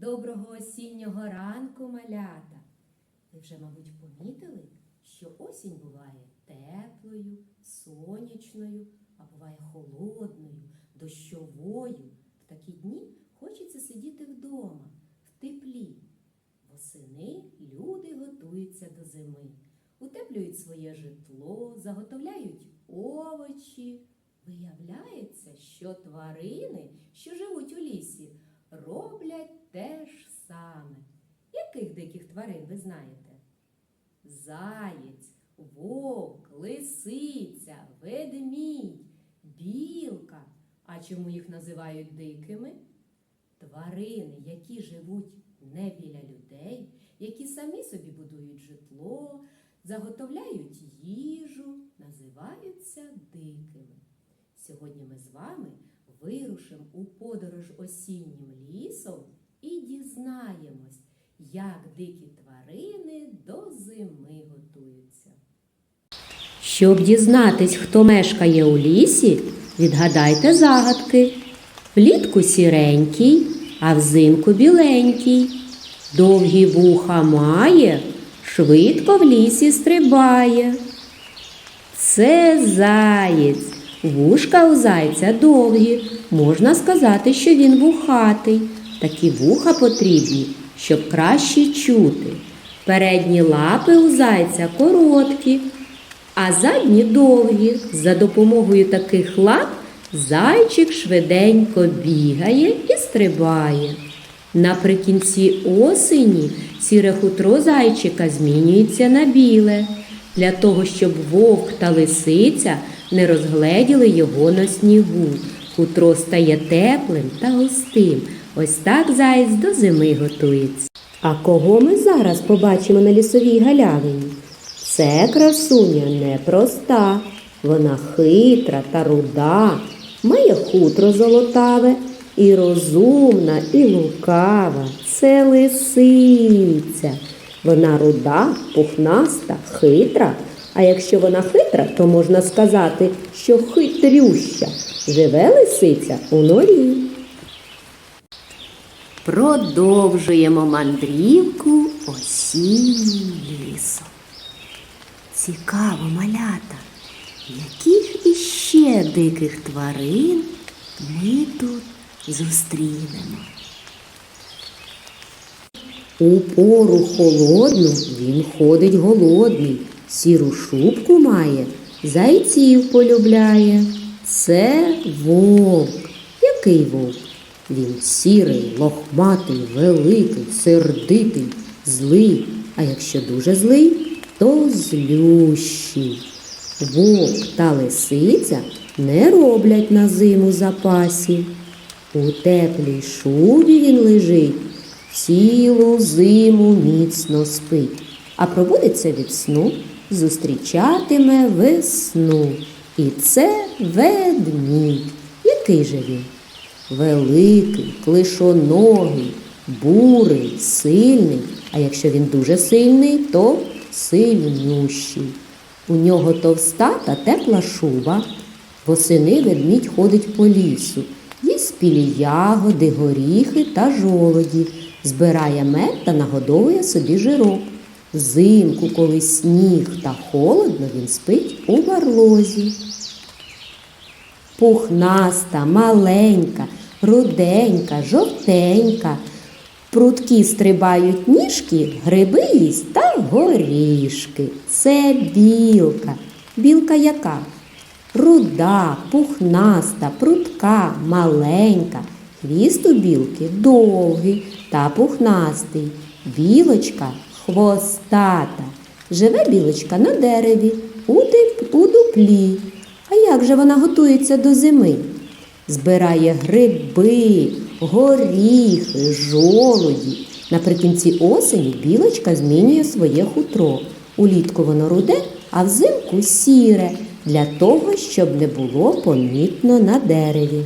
Доброго осіннього ранку, малята! Ви вже, мабуть, помітили, що осінь буває теплою, сонячною, а буває холодною, дощовою. В такі дні хочеться сидіти вдома, в теплі. Восени люди готуються до зими, утеплюють своє житло, заготовляють овочі. Виявляється, що тварини, що живуть у лісі, роблять те ж саме. Яких диких тварин ви знаєте? Заєць, вовк, лисиця, ведмідь, білка. А чому їх називають дикими? Тварини, які живуть не біля людей, які самі собі будують житло, заготовляють їжу, називаються дикими. Сьогодні ми з вами вирушимо у подорож осіннім лісом і дізнаємось, як дикі тварини до зими готуються. Щоб дізнатись, хто мешкає у лісі, відгадайте загадки. Влітку сіренький, а взимку біленький. Довгі вуха має, швидко в лісі стрибає. Це заєць. Вушка у зайця довгі. Можна сказати, що він вухатий. Такі вуха потрібні, щоб краще чути. Передні лапи у зайця короткі, а задні довгі. За допомогою таких лап зайчик швиденько бігає і стрибає. Наприкінці осені сіре хутро зайчика змінюється на біле, для того, щоб вовк та лисиця не розгледіли його на снігу. Хутро стає теплим та густим. Ось так заєць до зими готується. А кого ми зараз побачимо на лісовій галявині? Це красуня непроста, вона хитра та руда, має хутро золотаве, і розумна, і лукава. Це лисиця. Вона руда, пухнаста, хитра. А якщо вона хитра, то можна сказати, що хитрюща. Живе лисиця у норі. Продовжуємо мандрівку осіннім лісом. Цікаво, малята, яких іще диких тварин ми тут зустрінемо. У пору холодну він ходить голодний, сіру шубку має, зайців полюбляє. Це вовк. Який вовк? Він сірий, лохматий, великий, сердитий, злий. А якщо дуже злий, то злющий. Вовк та лисиця не роблять на зиму запасів. У теплій шубі він лежить, цілу зиму міцно спить, а пробудеться від сну, зустрічатиме весну. І це ведмідь. Який же він? Великий, клишоногий, бурий, сильний. А якщо він дуже сильний, то сильнющий. У нього товста та тепла шуба. Восени ведмідь ходить по лісу, їсть спілі ягоди, горіхи та жолоді, збирає мед та нагодовує собі жирок. Взимку, коли сніг та холодно, він спить у барлозі. Пухнаста, маленька, руденька, жовтенька. Прутки стрибають ніжки, гриби їсть та горішки. Це білка. Білка яка? Руда, пухнаста, прутка, маленька. Хвіст у білки довгий та пухнастий. Білочка хвостата. Живе білочка на дереві, у, дуплі. Як же вона готується до зими? Збирає гриби, горіхи, жолуді. Наприкінці осені білочка змінює своє хутро. Улітку воно руде, а взимку сіре, для того, щоб не було помітно на дереві.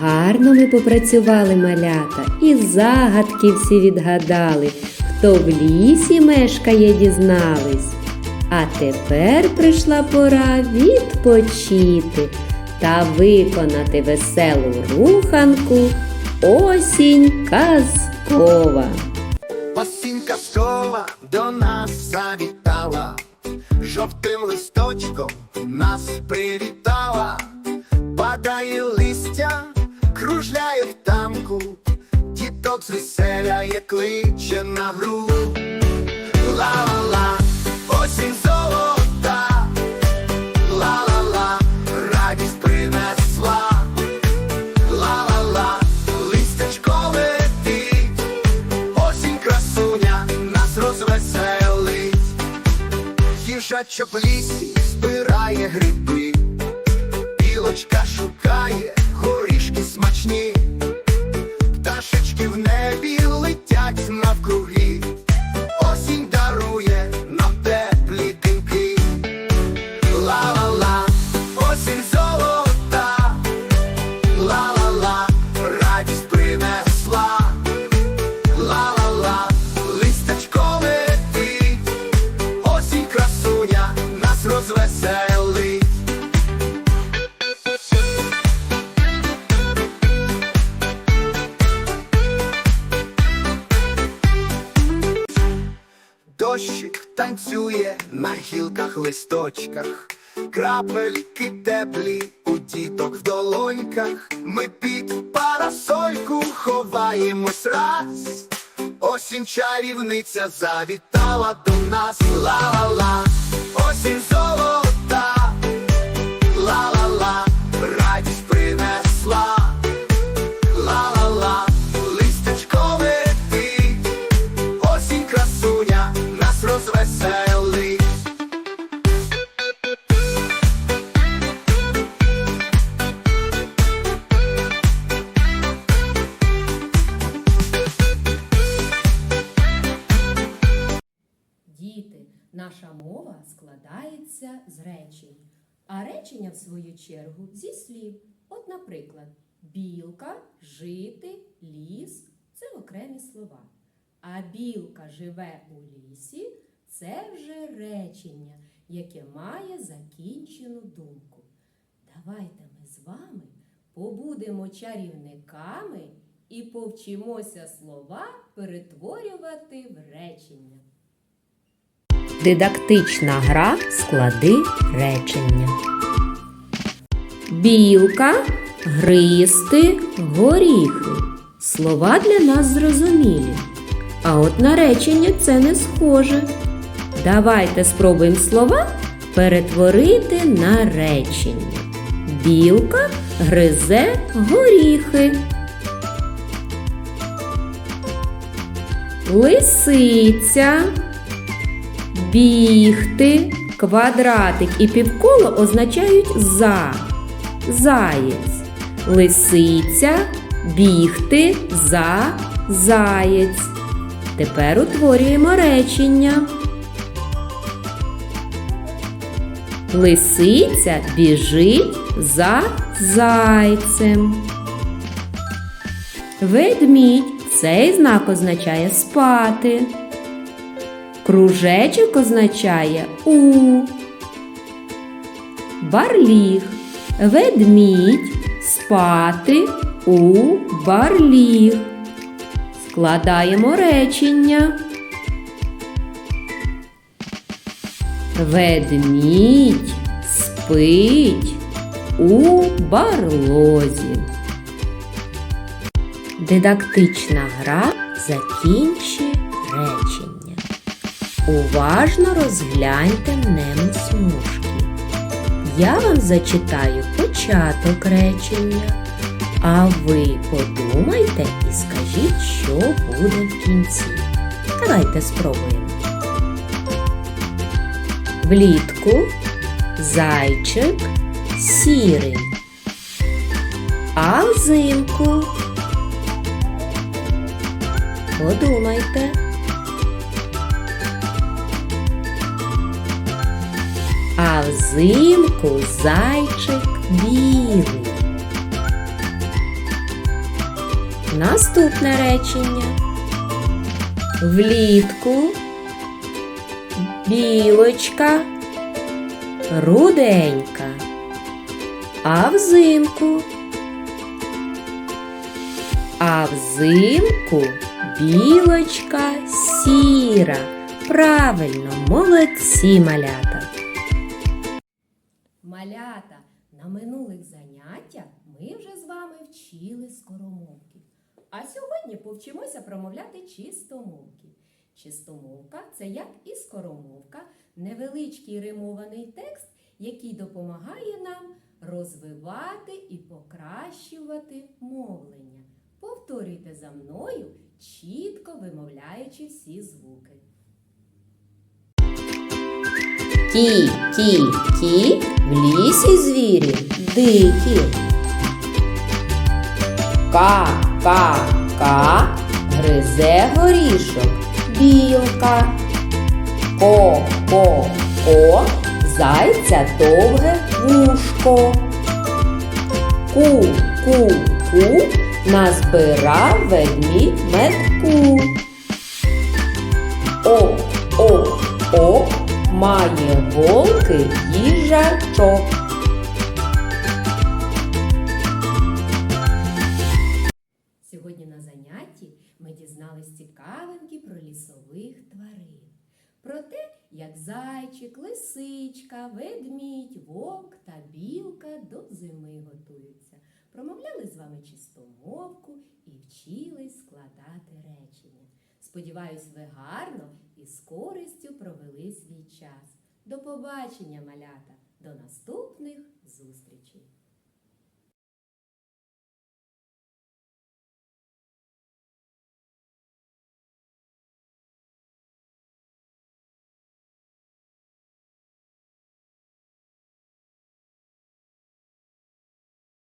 Гарно ми попрацювали малята і загадки всі відгадали. Хто в лісі мешкає, дізнались. А тепер прийшла пора відпочити та виконати веселу руханку осінь казкова. Осінь казкова до нас завітала, жовтим листочком нас привітала, падає листя, кружляє в танку, діток звеселяє, кличе на гру. Ла-ла-ла, осінь золота, ла-ла-ла, радість принесла, ла-ла-ла. Осінь красуня нас розвеселить, їжачок лісі збирає гриби, білочка шукає горішки смачні, Дощик танцює на гілках листочках, крапельки теплі у діток в долоньках. Ми під парасольку ховаємось раз. Осінь чарівниця завітала до нас. Ла-ла-ла, осінь золота, наша мова складається з речень, а речення, в свою чергу, зі слів. От, наприклад, білка, жити, ліс це окремі слова. А білка живе у лісі це вже речення, яке має закінчену думку. Давайте ми з вами побудемо чарівниками і повчимося слова перетворювати в речення. Дидактична гра склади речення. Білка гристи горіхи. Слова для нас зрозумілі. А от на речення це не схоже. Давайте спробуємо слова перетворити на речення. Білка гризе горіхи. Лисиця Бігти, квадратик і півколо означають за, заєць. Лисиця, бігти, за, заєць. Тепер утворюємо речення. Лисиця біжить за зайцем. Ведмідь цей знак означає спати. Кружечок означає у. Барліг. Ведмідь спати у барліг. Складаємо речення. Ведмідь спить у барлозі. Дидактична гра закінчи речення. Уважно розгляньте нему смужки. Я вам зачитаю початок речення, а ви подумайте і скажіть, що буде в кінці. Давайте спробуємо. Влітку зайчик сірий, а взимку подумайте. Взимку зайчик білий. Наступне речення. Влітку білочка руденька, а взимку А взимку білочка сіра. Правильно, молодці малята. Малята, на минулих заняттях ми вже з вами вчили скоромовки. А сьогодні повчимося промовляти чистомовки. Чистомовка це як і скоромовка, невеличкий римований текст, який допомагає нам розвивати і покращувати мовлення. Повторюйте за мною, чітко вимовляючи всі звуки. Кі, кі, кі, в лісі звірі дикі. Ка, ка, ка, гризе горішок білка. Ко, ко, ко, зайця довге вушко. Ку, ку, ку, назбирав ведмідь метку. О, о, о, має голки їжачок. Сьогодні на занятті ми дізнались цікавинки про лісових тварин. Про те, як зайчик, лисичка, ведмідь, вовк та білка до зими готуються. Промовляли з вами чистомовку і вчились складати речення. Сподіваюсь, ви гарно і користю провели свій час. До побачення, малята! До наступних зустрічей!